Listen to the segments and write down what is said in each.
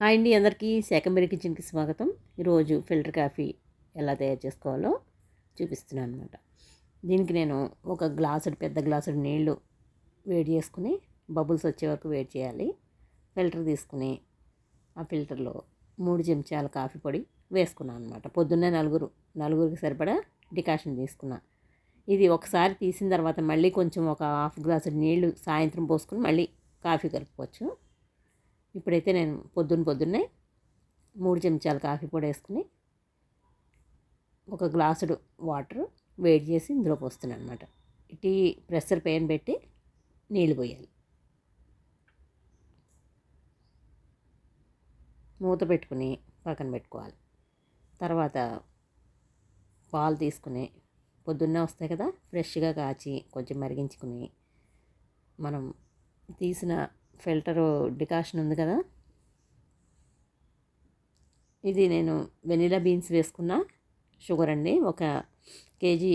Hi అండి అందరికీ శాకంబరి కిచెన్కి స్వాగతం. ఈరోజు ఫిల్టర్ కాఫీ ఎలా తయారు చేసుకోవాలో చూపిస్తున్నాను అనమాట దీనికి నేను ఒక గ్లాసుడు పెద్ద గ్లాసుడు నీళ్ళు వేడి చేసుకుని బబుల్స్ వచ్చే వరకు వేడి చేయాలి. ఫిల్టర్ తీసుకుని ఆ ఫిల్టర్లో మూడు చెంచాల కాఫీ పొడి వేసుకున్నాను అనమాట పొద్దున్నే నలుగురు నలుగురికి సరిపడా డికాషన్ తీసుకున్నా. ఇది ఒకసారి తీసిన తర్వాత మళ్ళీ కొంచెం ఒక హాఫ్ గ్లాసు నీళ్ళు సాయంత్రం పోసుకుని మళ్ళీ కాఫీ కలుపుకోవచ్చు. ఇప్పుడైతే నేను పొద్దున్న పొద్దున్నే మూడు చెంచాల కాఫీ పొడి వేసుకుని ఒక గ్లాసుడు వాటర్ వేడి చేసి ఇందులో పోస్తున్నాను అనమాట టీ ప్రెషర్ పెయిన్ పెట్టి నీళ్ళు పోయాలి. మూత పెట్టుకుని పక్కన పెట్టుకోవాలి. తర్వాత పాలు తీసుకుని పొద్దున్నే వస్తాయి కదా ఫ్రెష్గా కాచి కొంచెం మరిగించుకుని మనం తీసిన ఫిల్టరు డికాషన్ ఉంది కదా? ఇది నేను వెనిలా బీన్స్ వేసుకున్న షుగర్ అండి. ఒక కేజీ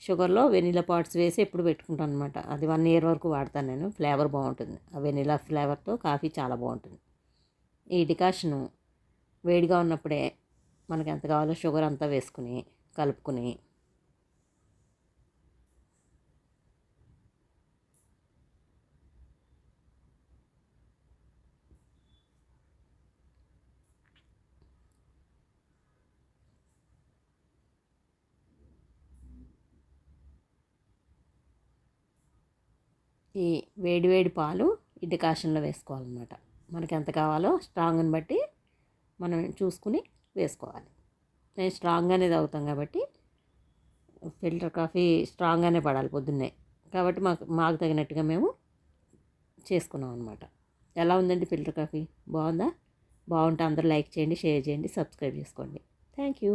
షుగర్లో వెనిలా పాట్స్ వేసి ఎప్పుడు పెట్టుకుంటాను అనమాట అది వన్ ఇయర్ వరకు వాడతాను నేను. ఫ్లేవర్ బాగుంటుంది. ఆ వెనిలా ఫ్లేవర్తో కాఫీ చాలా బాగుంటుంది. ఈ డికాషను వేడిగా ఉన్నప్పుడే మనకి ఎంత కావాలో షుగర్ అంతా వేసుకుని కలుపుకుని ఈ వేడివేడి పాలు ఈ డికాషన్లో వేసుకోవాలన్నమాట. మనకి ఎంత కావాలో స్ట్రాంగ్ని బట్టి మనం చూసుకుని వేసుకోవాలి. నేను స్ట్రాంగ్గానే అవుతాం కాబట్టి ఫిల్టర్ కాఫీ స్ట్రాంగ్గానే పడాలి పొద్దున్నే. కాబట్టి మాకు మాకు తగినట్టుగా మేము చేసుకున్నాం అనమాట ఎలా ఉందండి ఫిల్టర్ కాఫీ? బాగుందా? బాగుంటే అందరూ లైక్ చేయండి షేర్ చేయండి సబ్స్క్రైబ్ చేసుకోండి. Thank you.